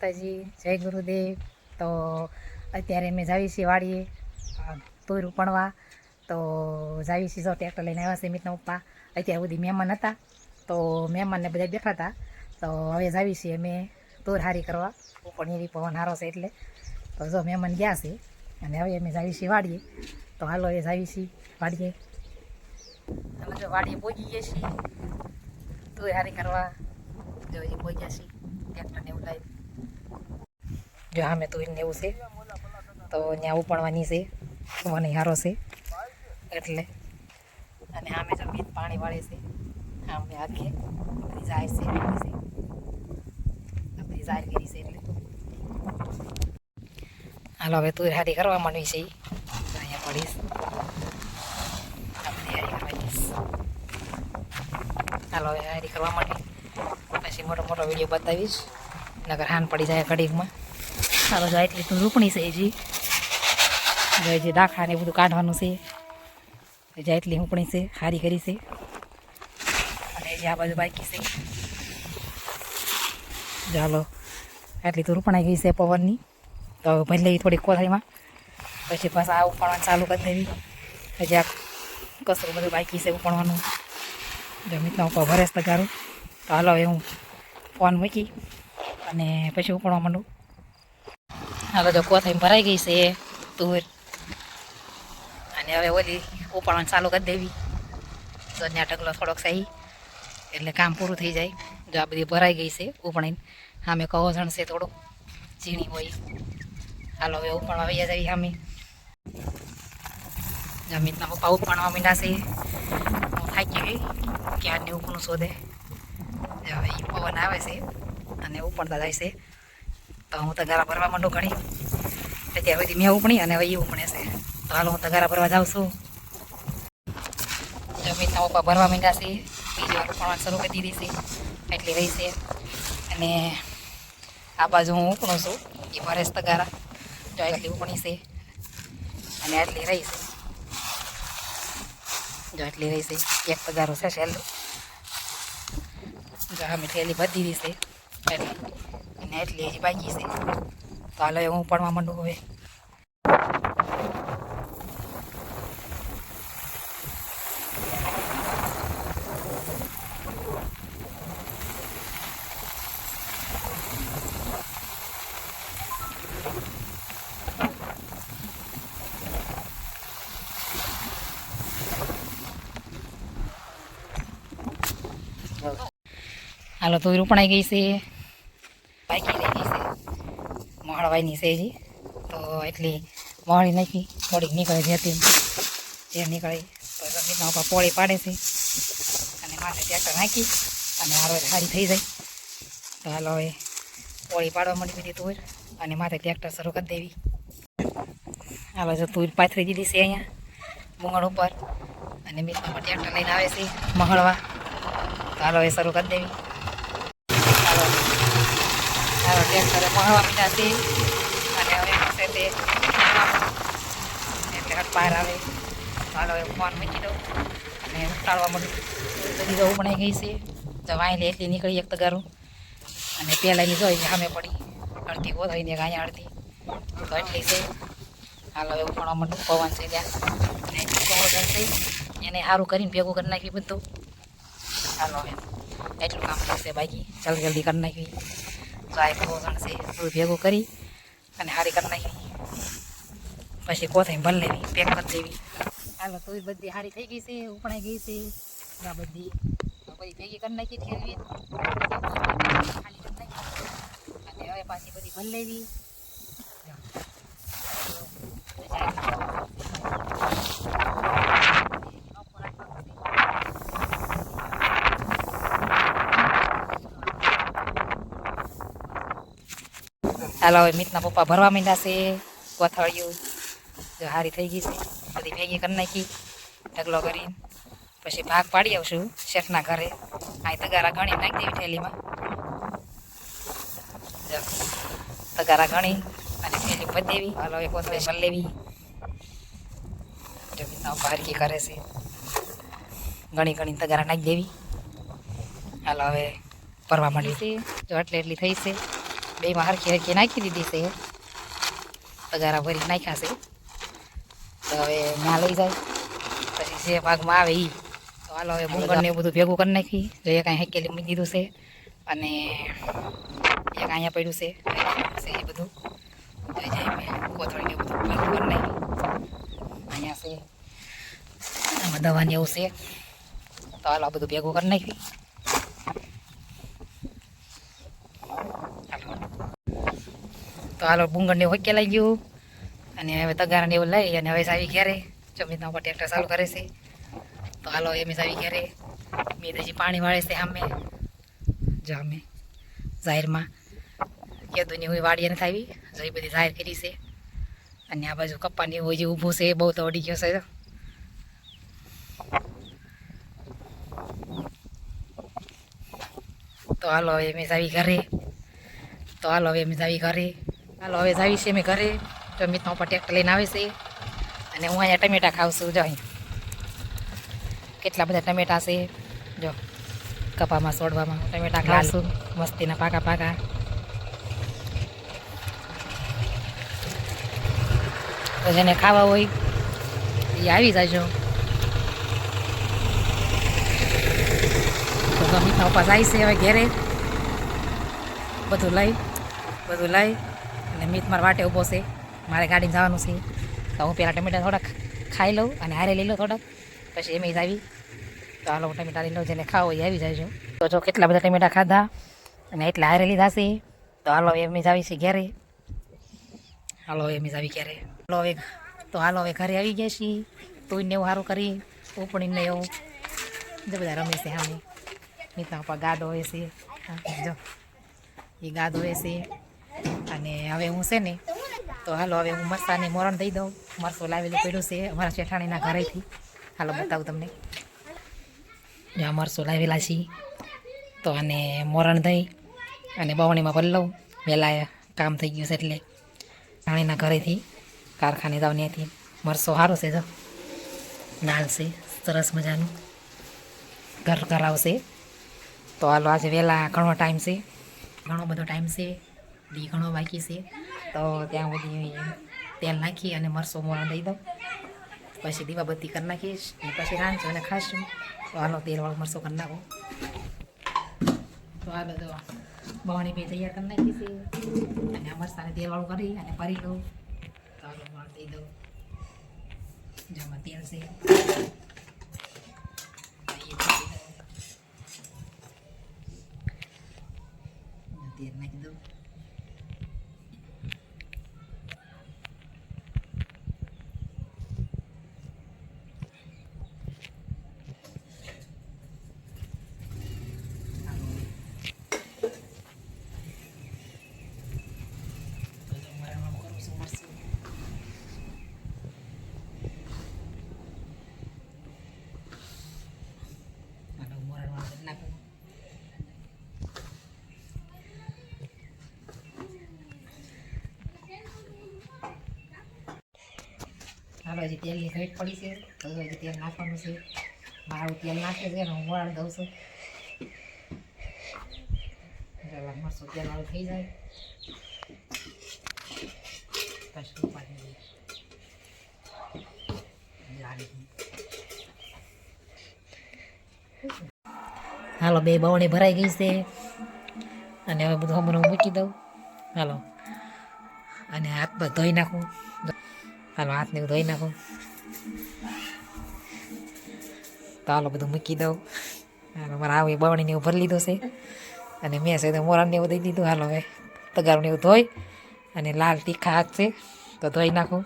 માતાજી, જય ગુરુદેવ. તો અત્યારે અમે જાવી છીએ વાડીએ તોર ઉપણવા તો જાવી છીએ જો ટ્રેક્ટર લઈને આવ્યા છે મિતના પપ્પા. અત્યાર સુધી મહેમાન હતા. તો મહેમાનને બધા બેઠા હતા. તો હવે જાવી છીએ અમે તોર હારી કરવા. પણ એવી પવન હારો છે એટલે. તો જો મહેમાન ગયા છે. અને હવે અમે જાવી છીએ વાડીએ. તો હાલો એ જાવી છીએ વાડીએ. અમે જો વાડીએ પહોંચી ગયા છીએ. તોર હારી કરવા. જો એ પહોંચ્યા છીએ ટ્રેક્ટરને એવું લાવી જો આમે તો એને એવું છે. તો ત્યાં ઉપણવાની છે. મને હારો છે. એટલે અને આમે જો મીત પાણી વાળે છે. આમે આખે બધી જાય છે આ બધી જાહેર કરી છે એટલે. હાલો, હવે તું હારી કરવા માંડવી છે. અહીંયા પડીશ. હાલો, હવે હારી કરવા માંડવી પછી મોટો મોટો વીડિયો બતાવીશ. નગર હાન પડી જાય ઘડીકમાં. સારો જાય એટલી તું રૂપણી છે હજી જે દાખલા ને બધું કાઢવાનું છે. હજી એટલી રૂપણી છે, હારી કરી છે. અને જે આ બાજુ બાકી છે. ચાલો, આટલી તો રૂપણાઈ ગઈ છે પવનની. તો ભરી લેવી થોડીક કોથળીમાં. પછી પાછા આ ઉપાડવાનું ચાલુ કરી દેવી. હજી આ કસરું બધું બાકી છે ઉપાડવાનું જમીતના ઉપર ભરેશ તગારું તો હાલો હવે હું ફોન મૂકી અને પછી ઉપાડવા માંડું. હાલો જો કોથળી ભરાઈ ગઈ છે તુર અને હવે ઓલી ઉપાડવાનું ચાલુ કરી દેવી. તો ત્યાં ઢગલો થોડોક સહી એટલે કામ પૂરું થઈ જાય. જો આ બધી ભરાઈ ગઈ છે ઉપણીને સામે કહો જણ છે થોડું ઝીણી હોય. હાલો, હવે ઉપણવા વૈયા જવી સામે જમીનના પપ્પા ઉપાડવા મીંડા છે. હું થાકી ગઈ. ક્યારની ઉપણું શોધે. હવે પવન આવે છે. અને ઉપણતા જાય છે. તો હું તગારા ભરવા માંડું ઘણી. અત્યાર સુધી મેં ઉપણી અને હવે એ ઉપણે છે. તો હાલ હું તગારા ભરવા જાઉં છું. જમીનના ઉપા ભરવા માંડ્યા છે. બીજી વાર ઉપણવાનું શરૂ કરી દીધી છે. એટલી રહી છે. અને આ બાજુ હું ઉપણું છું. એ ભરેશ તગારા જો એટલી ઉપણી છે. અને એટલી રહી છે. જો એટલી રહી છે. એક તગારો છે સહેલું જો આ મીઠેલી બધી દીધી છે. એટલી અને એટલી હજી બાકી છે તો હાલો હું પડવા માંડું હવે. હાલો, તો રૂપણાઈ ગઈ છે. રહી ગઈ છે. મોહળવાઈની છે હજી તો એટલી મોહળી નાખી, થોડીક નીકળે છે હતી જે નીકળી, તો જમીનમાં ઉપર પોળી પાડે છે. અને માથે ટેક્ટર નાખી, અને હારો સારી થઈ જાય. તો હાલો હવે પોળી પાડવા મળી બધી તુર, અને માથે ટ્રેક્ટર શરૂ કરી દેવી. હાલો જો તુર પાથરી દીધી છે અહીંયા બુંગળ ઉપર. અને મિત્રમાં ટ્રેક્ટર લઈને આવે છે, મહળવા. તો હાલો એ શરૂ કરી દેવી. ટ્રેક્ટરે મહળવા મીઠા છે અને હવે પાસે તે એટલે બહાર આવે હાલો એ ફોન મૂકી દઉં અને ઉતાળવા મળ્યું બધી તો ઉપણાઈ ગઈ છે તો વાંયલી એટલી નીકળી એક તગારું અને પહેલાંની જોઈ સામે પડી અડધી એક અહીંયા અડધી તો એટલી છે હાલો હવે પણ અમને પવન છે ત્યાં છે એને સારું કરીને ભેગું કરી નાખ્યું બધું હાલો હવે એટલું કામ થશે બાકી જલ્દી જલ્દી કરી નાખવી આ પવન છે બધું ભેગું કરી અને સારી કરી નાખી. પછી કોથળી ભલ લેવી, પેક કરી દેવી. હાલો, તો એ બધી સારી થઈ ગઈ છે, ઉપણાઈ ગઈ છે. આ બધી પછી ભેગી કરી નાખી ઠેરવી ખાલી કરી નાખી. અને હવે પાછી બધી ભલ લેવી. હાલો હવે મિતના પપ્પા ભરવા માંડ્યા છે, કોથળિયું, જો હારી થઈ ગઈ છે. બધી ભેગી કરી નાખી, ઢગલો કરીને. પછી ભાગ પાડી આવશું શેઠના ઘરે. આ તગારા ઘણી નાખી દેવી થેલીમાં. તગારા ઘણી અને થેલી ભરી દેવી. હાલો એક કોથળી ભરી લેવી. જમીનના ઉપર હરકી કરે છે. ઘણી ઘણી તગારા નાખી દેવી. હાલો હવે ભરવા માંડી છે. જો આટલી એટલી થઈ છે. બેમાં હરખી હરખી નાખી દીધી છે. પગારા ભરી નાખ્યા છે. તો હવે ત્યાં લઈ જાય. પછી જે ભાગમાં આવે એ તો હાલો હવે ભૂંગળને એવું બધું ભેગું કરી નાખી. જો એક અહીં હેકેલી મૂકી દીધું છે. અને એક અહીંયા પડ્યું છે. એ બધું. કોથળીને એવું બધું ભેગું કરી નાખી અહીંયા છે. આમાં દવાની એવું છે. તો હાલો આ બધું ભેગું કરી નાખ્યું હાલો તો હાલો બુંગળને હોકે લઈ ગયું અને હવે તગારાને એવું લઈ અને હવે સાવી ઘેરે. જમીનના ઉપર ટ્રેક્ટર ચાલુ કરે છે. તો હાલો એમ સાવી ઘેરે. મેં પાણી વાળે છે અમે જો અમે જાહેરમાં કેદુની હું વાડીએ નથી આવી. જો બધી જાહેર કરી છે. અને આ બાજુ કપ્પાની એવું હજી ઊભું છે. એ બહુ તો અડી ગયો છે. તો હાલો હવે મેં જાવી ઘરે. તો હાલો હવે મેં જાવી ઘરે. હાલો હવે જાવી છે મેં ઘરે. તો મિતનો ઉપર ટ્રેક્ટર લઈને આવે છે. અને હું અહીંયા ટમેટા ખાઉં છું જો અહીં કેટલા બધા ટમેટા છે. જો કપામાં સોડવામાં ટમેટા ખાશું મસ્તીના પાકા પાકા. તો જેને ખાવા હોય એ આવી જાજો. તો ગમીતના ઉપર જાય છે હવે ઘેરે. બધું લઈ બધું લઈ. અને મીત મારા વાટે ઊભો છે. મારે ગાડીમાં જવાનું છે. તો હું પહેલાં ટમેટા થોડાક ખાઈ લઉં અને હારે લઈ લઉં થોડાક. પછી એમ જ આવી. તો હાલો હું ટમેટા લઈ લઉં, જેને ખાવો એ આવી જાય તો જો કેટલા બધા ટમેટા ખાધા અને એટલા હારે લીધા છે. તો હાલો એમ જ આવી છે ઘેરે. હાલો એમ જ આવી ઘેરે. હાલો હવે તો હાલો હવે ઘરે આવી ગયા છીએ. તું ને એવું સારું કરી. ઉપણીને એવું જો બધા રમે છે સામે મિતના ઉપર ગાડો હોય છે. જો. એ ગાદો હોય છે. અને હવે હું છે ને, તો હાલો હવે હું મરસાને મોરણ દઈ દઉં. મરસું લાવેલું પડ્યું છે અમારા શેઠાણીના ઘરેથી. હાલો બતાવું તમને. જ્યાં મરસું લાવેલા છીએ તો અને મોરણ દઈ અને બવણીમાં લઉં. વહેલા કામ થઈ ગયું છે એટલે રાણીના ઘરેથી કારખાને જાવ ત્યાંથી મરસો સારો છે જો. લાલ છે, સરસ મજાનું. ઘર કરાવશે. તો હાલો આજે વહેલા ઘણો ટાઈમ છે. ઘણો બધો ટાઈમ છે. દી ઘણો બાકી છે. તો ત્યાં બધી તેલ નાખી અને મરસો મોળો દઈ દઉં. પછી દીવાબત્તી કરી નાખીશ અને પછી રાંધશું અને ખાશું. તો હાલો તેલવાળો મરસો કરી નાખો. તો હાલો તો બવાણી બે તૈયાર કરી નાખી છે. અને આ મરસાને તેલવાળું કરી અને ભરી લઉં. તો હાલો દઈ દઉં. જેમાં તેલ છે. એ ભરી દઉં. તેલ નાખી દઉં તો જો મરણમાં કરું છું મરચું. હાલો મરણમાં કરી નાખું હાલો, હજી તેલની ઘટ પડી છે. તો હજી તેલ નાખવાનું છે. મારું તેલ નાખે છે અને હું વળાણ દઉં છું. તેલ વાળું થઈ જાય. પછી હાલો, બે બવણી ભરાઈ ગઈ છે. અને હવે બધું હમણાં મૂકી દઉં. હાલો. અને હાથ ધોઈ નાખું. હાલો હાથને એવું ધોઈ નાખું. તો હાલો બધું મૂકી દઉં. હાલો, મારે આવી બવણીને એવું ભરી લીધું છે. અને મેં છે મોરાને એવું દઈ દીધું. હાલો હવે તગારું ને એવું ધોઈ અને લાલ તીખા હાથ છે તો ધોઈ નાખું.